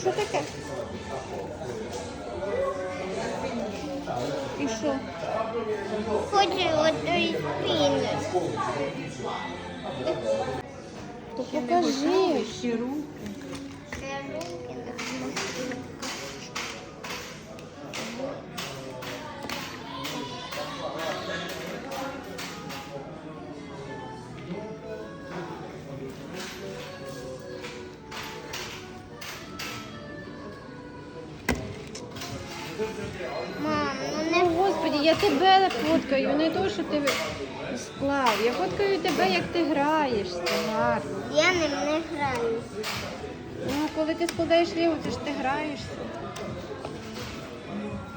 Що таке? І що? Хоче одної. То покажи. Ще руки. Мам, ну не О, Господи, я тебе фоткаю, не то, що ти склав. Я фоткаю тебе, як ти граєшся. Гарно. я ним не граю. Ну, коли ти складаєш лігу, це ж ти граєшся.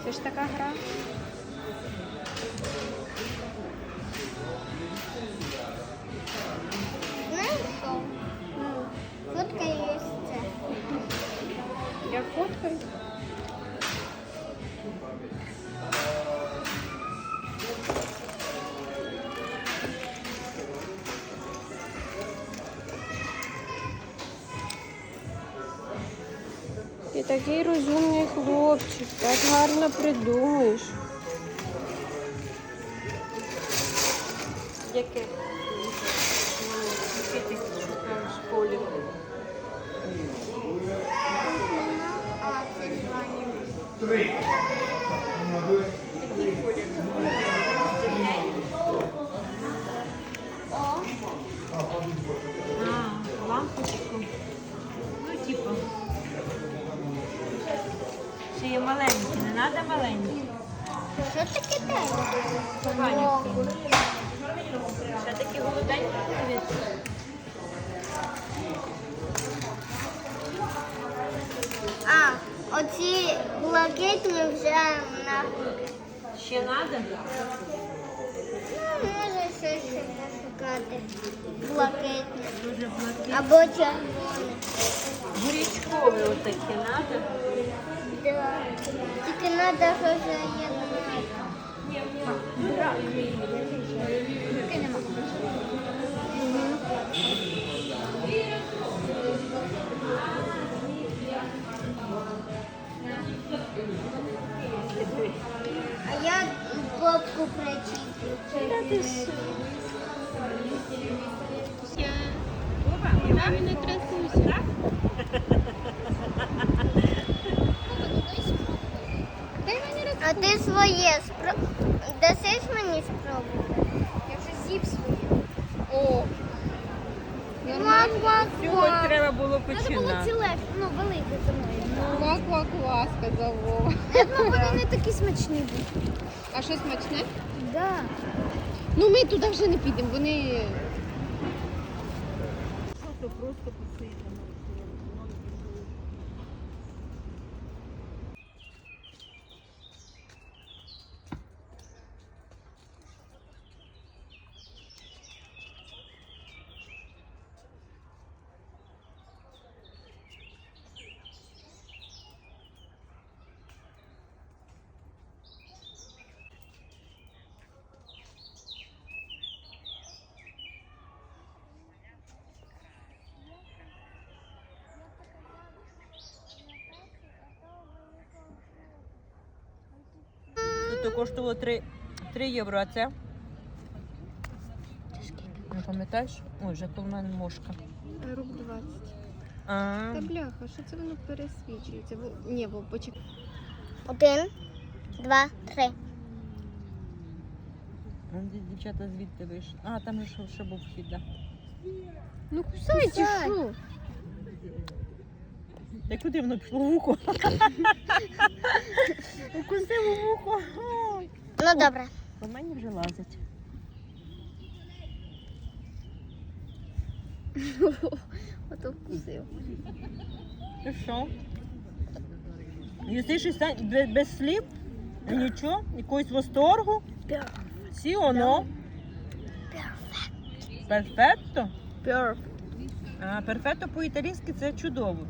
Це ж така гра. Знаєш що? Ну, це. я фоткаю. Такий розумний хлопчик, так гарно придумуєш. Яке? Блакитні. Дуже блакитні. Або червоні. Гречкові отакі треба. Да. Тільки треба. А я попку прочитаю. Я не трясуся. А ти своє спро... дасиш мені спробувати? Я вже з'їв своє. О. Ква-ква-ква. треба було Треба було ціле, ну, велике тому. Ква-ква-ква, сказав Вова. Ну, вони не такі смачні будуть. А що смачне? Да. Ну ми туди вже не підемо, вони. Тут коштувало 3, 3 євро, а це? Не пам'ятаєш? Ой, вже коло мене мошка. Рук 20. А, Та бляха, що це воно пересвічується? Ні, Вов, почекай. Один, два, три. дівчата звідти вийшли. А, там же ще, ще був вхід, да. Ну кусай чи що? Та куди воно пішло в вухо? Укусив у вухо. Ой. Ну добре. По мені вже лазить. Ото вкусив. І що? І стань без, слів? Нічого? Якогось восторгу? Сі оно? Перфетто? Перф. А перфетто по-італійськи це чудово.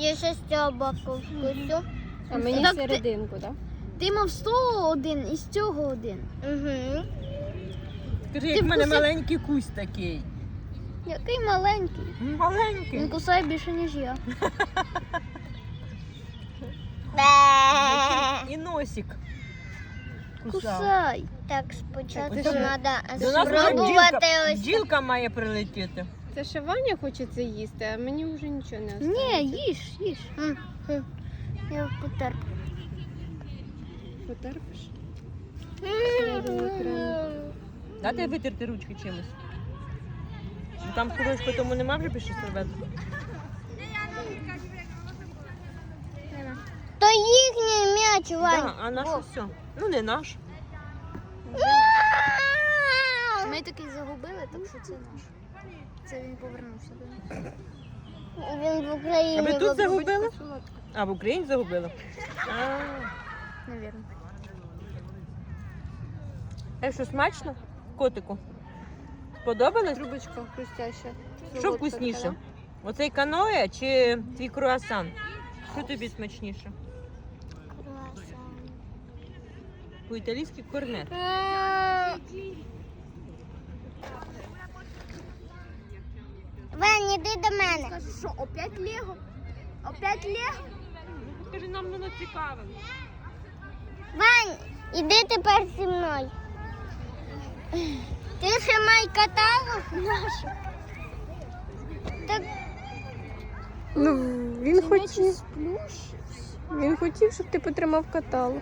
Я ще з цього боку вкусю. А мені Так серединку, так? Ти мав з того один і з цього один. Угу. Скажи, як в мене маленький кусь такий. Який маленький. Маленький. Він кусає більше, ніж я. І носик. Кусав. Кусай. Так, спочатку треба спробувати ось. бджілка має прилетіти. Це ще Ваня хоче це їсти, а мені вже нічого не осталось. Ні, їж, їж. М, м. Я потерплю. Потерпиш? Дати витерти ручки чимось. Ну, Там курочку тому нема вже більше серветки. То їхній м'яч, Вань. Да, а наш все. Ну не наш. Ми такий загубили, так що це наш. Це він повернувся до нас. Він в А ви тут в- загубили? А в Україні загубили? А, Навірно. е, що смачно? Котику. Сподобалось? Трубочка хрустяща. Що вкусніше? Оцей каноє чи твій круасан? Що тобі смачніше? Круасан. По-італійськи корнет. Вань, іди до мене. Скажи, Що, опять Лего? Опять Лего? Скажи, нам воно цікаве. Вань, іди тепер зі мною. Ти ще май каталог нашу. Так Ну, він хотів. сплюш. Він хотів, щоб ти потримав каталог.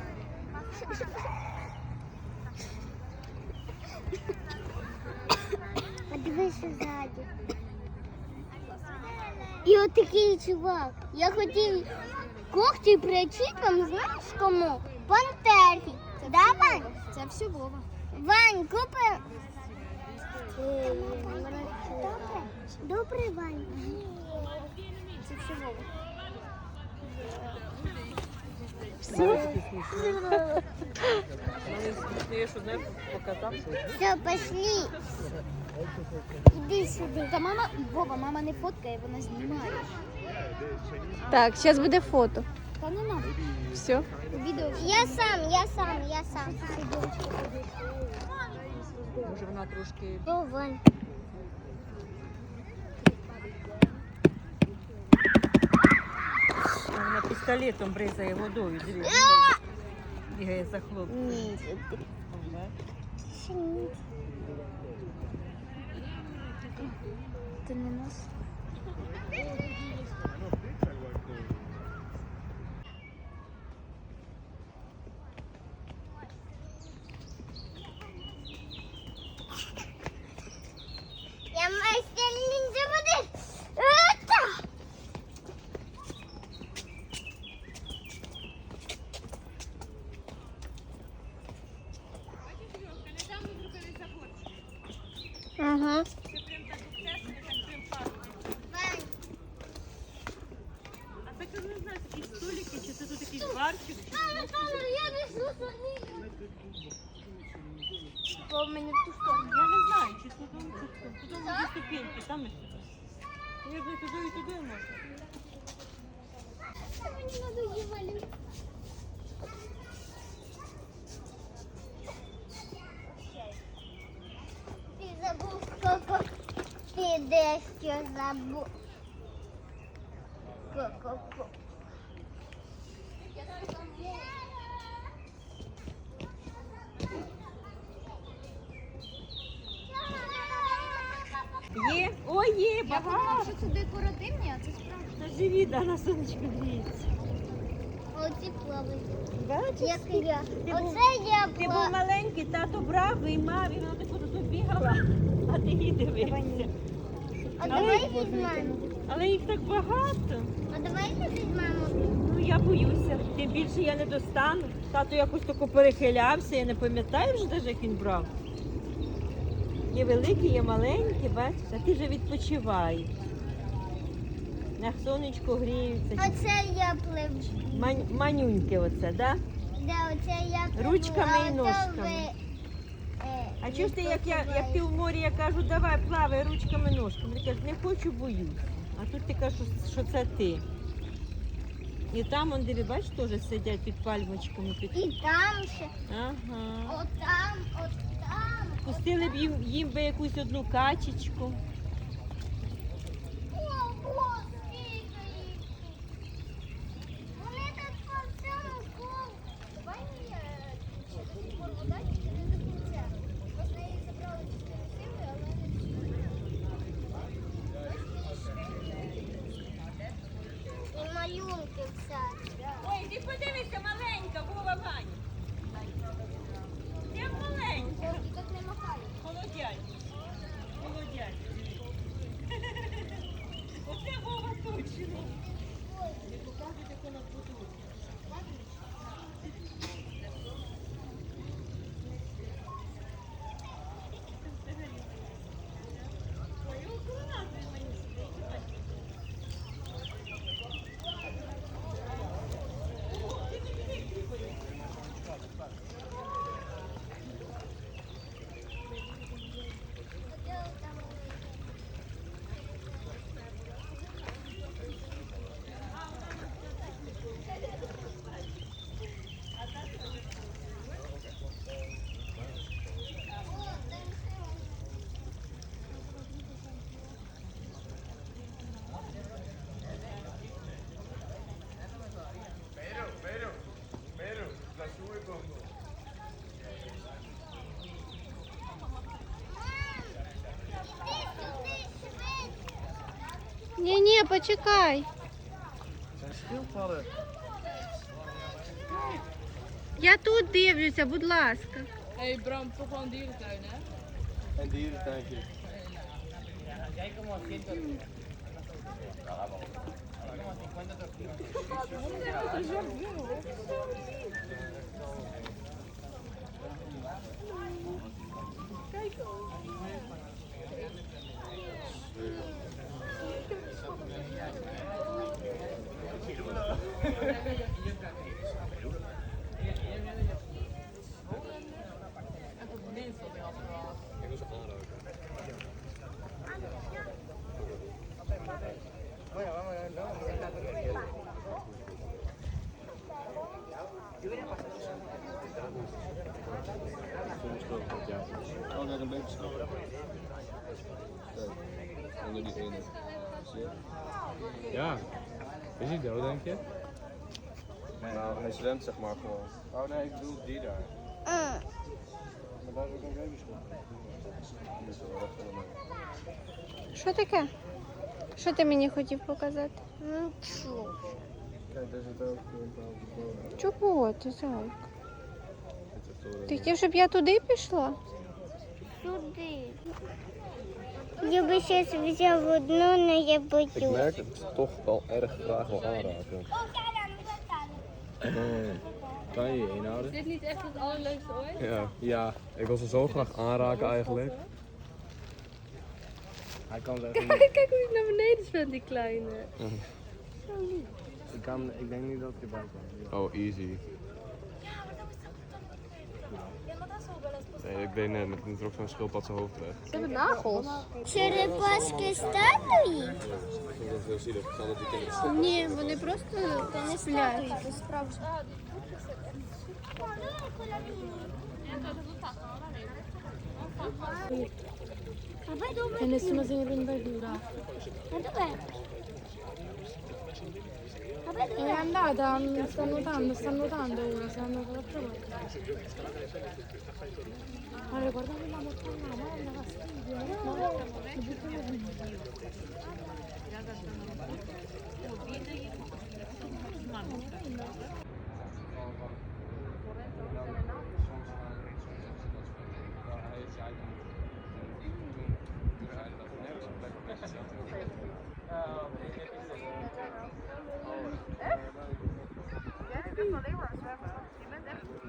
А дивися ззаді. І от такий чувак. Я хотів когті причити вам, знаєш кому? Пантерки. Да, Вань? Це все Вова. Вань, купи. Добре. Добре, Вань. Це все Вова. Смієш одне показав. Все, пошли. Іди сюди. Та мама, Вова, мама не фоткає, вона знімає. Так, зараз буде фото. Та не надо. Все. Відео. Я сам, я сам, я сам. Може вона трошки. О, Вань. Вона пістолетом бризає водою. Дивіться. Бігає за хлопцем. Ні, Ти. Ти не нас. Я майстер ніндзя буде. Ета! Ага. Вань, А це я не знаю, такі столики, чи це тут якийсь барчик. я несу самі. Бо в в ту сторону. Я не знаю, чи тут, тут, тут, тут дві ступеньки, там і я вже туди і туди можу. Мені надоївали. Ти забув, коко. Ти дещо забув. Ко-ко-ко. Є, ой, є, багато. що це декоративні, а це справді. Та живі, да, на сонечко гріється. Оці плавають. Бачиш? Як і я. Ти був- Оце я Ти був плаваю. маленький, тато брав, виймав, і вона так тут бігала, а ти її дивився. А давай візьмемо. Але їх так багато. А давай давайте візьмемо. Ну я боюся. Тим більше я не достану. Тато якось тако перехилявся, я не пам'ятаю вже навіть, як він брав. Є великі, є маленькі, бачиш, а ти вже відпочиваєш. На сонечко гріються. Оце я пливу. Мань, манюньки оце, да? Де оце я пливу, Ручками а і ножками. ви, е, А чого ж ти, як, я, як ти в морі, я кажу, давай плавай ручками ножками. Ти кажеш, не хочу, боюсь. А тут ти кажеш, що- це ти. І там, он, диви, бачиш, теж сидять під пальмочками. Під... І там ще, Ага. от там, от там. Пустили б їм, їм би якусь одну качечку. Ого, скільки їх. Вони тут по всьому колу. Давай мені е, чисту форму дай, не до кінця. Просто їх забрали частину сили, але не І малюнки всякі. Ой, ти подивися, маленька, Вова Ваня. Я маленька. І тут не махають. Холодять. Холодять. Оце Вова точно. Не показують, як вона будує. Ой, укладай мені сюди. Ні, ні, почекай. Я тут дивлюся, будь ласка. Hé hey Bram, toch wel een dierentuin hè? En dierentuintje. Soms เลย Is hij dood, denk je? Nee, Nou, hij zwemt zeg maar gewoon. Oh nee, ik bedoel die daar. Mm. Maar daar is ook een. Die mij. Що таке? Що ти мені хотів показати? Ну, чу. Kijk, daar zit ook een paar. Чого ти, toch Ти хотів, щоб я туди пішла? Сюди. Je besjes zelf doen en je boetje. Ik merk het toch wel erg graag wil aanraken. Eh, kan je je inhouden? Is dit niet echt het allerleukste ooit? Ja, ja ik wil ze zo graag aanraken eigenlijk. Hij kan kijk, kijk hoe ik naar beneden zwemt, die kleine. Zo lief. Ik, kan, ik denk niet dat je buiten kan. Oh, easy. Nee, ik deed net met een trok zo'n schildpad zijn hoofd weg. Ze hebben nagels. Черепашки статуї? Dat is heel zielig. Ik zal dat die kinderen Ні, вони просто Не статуї, це справжні. Vabbè, dove? E nessuno se ne prende cura. Ma dov'è? andata, mm, sta nuotando, sta nuotando ora, sta andando dall'altra parte. Allora guardate la bottiglia, guarda la stiglia, eh. guarda, la bottiglia di Dio. Mamma,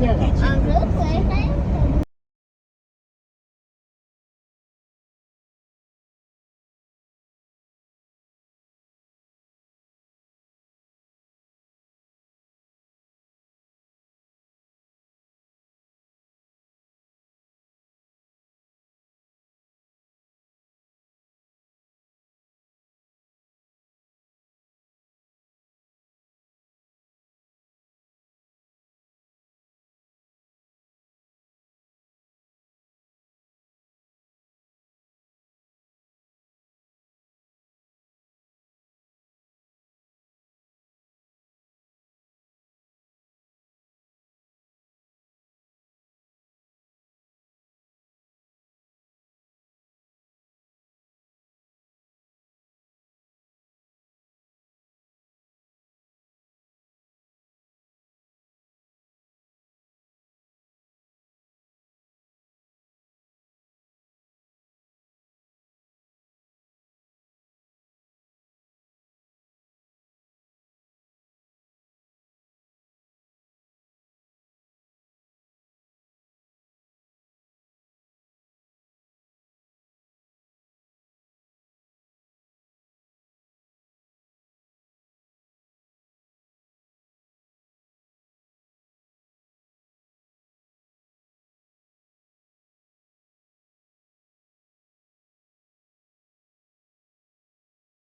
Chưa. Còn nước thì thấy